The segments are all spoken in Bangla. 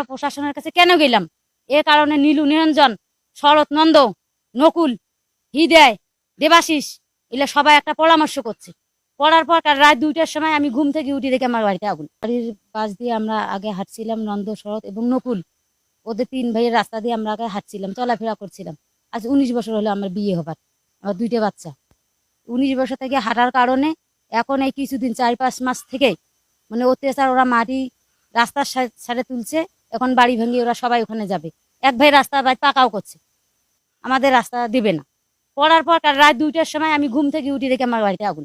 আমরা প্রশাসনের কাছে কেন গেলাম? এ কারণে নীলু, নিরঞ্জন, শরৎ, নন্দ, নকুল, হৃদয়, দেবাশিস এগুলো সবাই একটা পরামর্শ করছে। পড়ার পর কাল রাত দুইটার সময় আমি ঘুম থেকে উঠি দেখে আমার বাড়িতে আগুন। বাড়ির পাশ দিয়ে আমরা আগে হাঁটছিলাম, নন্দ, শরৎ এবং নকুল। ওদের তিন ভাইয়ের রাস্তা দিয়ে আমরা আগে হাঁটছিলাম, চলাফেরা করছিলাম। আজ উনিশ বছর হলো আমার বিয়ে হবার, আমার দুইটা বাচ্চা। উনিশ বছর থেকে হাঁটার কারণে এখন এই কিছুদিন চার পাঁচ মাস থেকে মানে অত্যাচার ওরা মাটি রাস্তার সা- সাইডে তুলছে। এখন বাড়ি ভেঙে ওরা সবাই ওখানে যাবে। এক ভাই রাস্তা ভাই পাকাও করছে। আমাদের রাস্তা দিবে না। পড়ার পর রাত দুইটার সময় আমি ঘুম থেকে উঠি দেখে আমার বাড়িতে আগুন।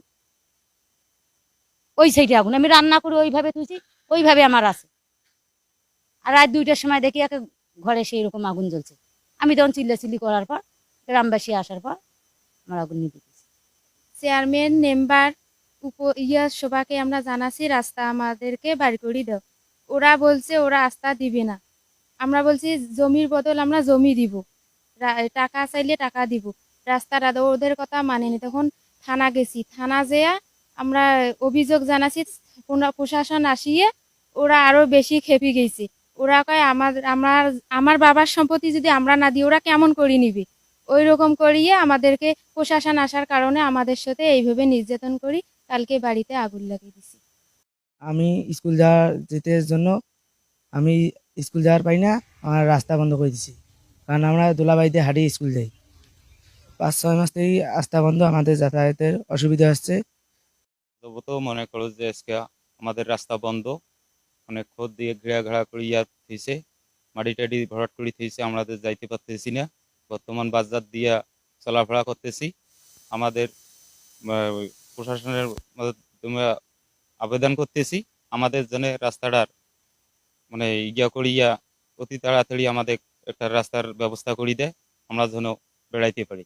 ওই সাইডে আগুন। আমি রান্না করে ওইভাবে তুলছি, ওইভাবে আমার আছে। আর রাত দুইটার সময় দেখি একে ঘরে সেই রকম আগুন জ্বলছে। আমি তখন চিল্লাচিল্লি করার পর, গ্রামবাসী আসার পর আমার আগুন নিতে চেয়ারম্যান মেম্বার উপ, ইয়া সবাইকে আমরা জানাচ্ছি, রাস্তা আমাদেরকে বাড়ি করে দাও। ওরা বলছে ওরা আস্থা দিবে না। আমরা বলছি জমির বদল আমরা জমি দিব। টাকা চাইলে টাকা দিব। রাস্তাটা দাও, ওদের কথা মানেনি তখন থানা গেছি। থানা যেয়া আমরা অভিযোগ জানাচ্ছি প্রশাসন আসিয়ে ওরা আরও বেশি খেপে গেছে। ওরা কয় আমার আমার আমার বাবার সম্পত্তি যদি আমরা না দিই ওরা কেমন করে নিবে? ওই রকম করিয়ে আমাদেরকে প্রশাসন আসার কারণে আমাদের সাথে এইভাবে নির্যাতন করি কালকে বাড়িতে আগুন লাগিয়ে দিছি। আমি স্কুল যাওয়ার যেতে জন্য আমি স্কুল যাওয়ার পাই না, আমার রাস্তা বন্ধ করে দিছি। কারণ আমরা দোলাবাড়িতে হারিয়ে স্কুল যাই। পাঁচ, ছয় মাস থেকেই রাস্তা বন্ধ, আমাদের যাতায়াতের অসুবিধা হচ্ছে। তবু তো মনে করো যে আজকে আমাদের রাস্তা বন্ধ। অনেক খোদ দিয়ে ঘেরা ঘেরা করিয়া থইছে, মাটি টাটি ভরাট করে থইছে আমাদের যাইতে পারতেছি না। বর্তমান বাজার দিয়া চলাফেরা করতেছি। আমাদের প্রশাসনের মাধ্যমে আবেদন করতেছি। আমাদের জন্য রাস্তাটার মানে ইয়া করিয়া, অতি তাড়াতাড়ি আমাদের একটা রাস্তার ব্যবস্থা করি দেয়। আমরা যেন বেড়াইতে পারি।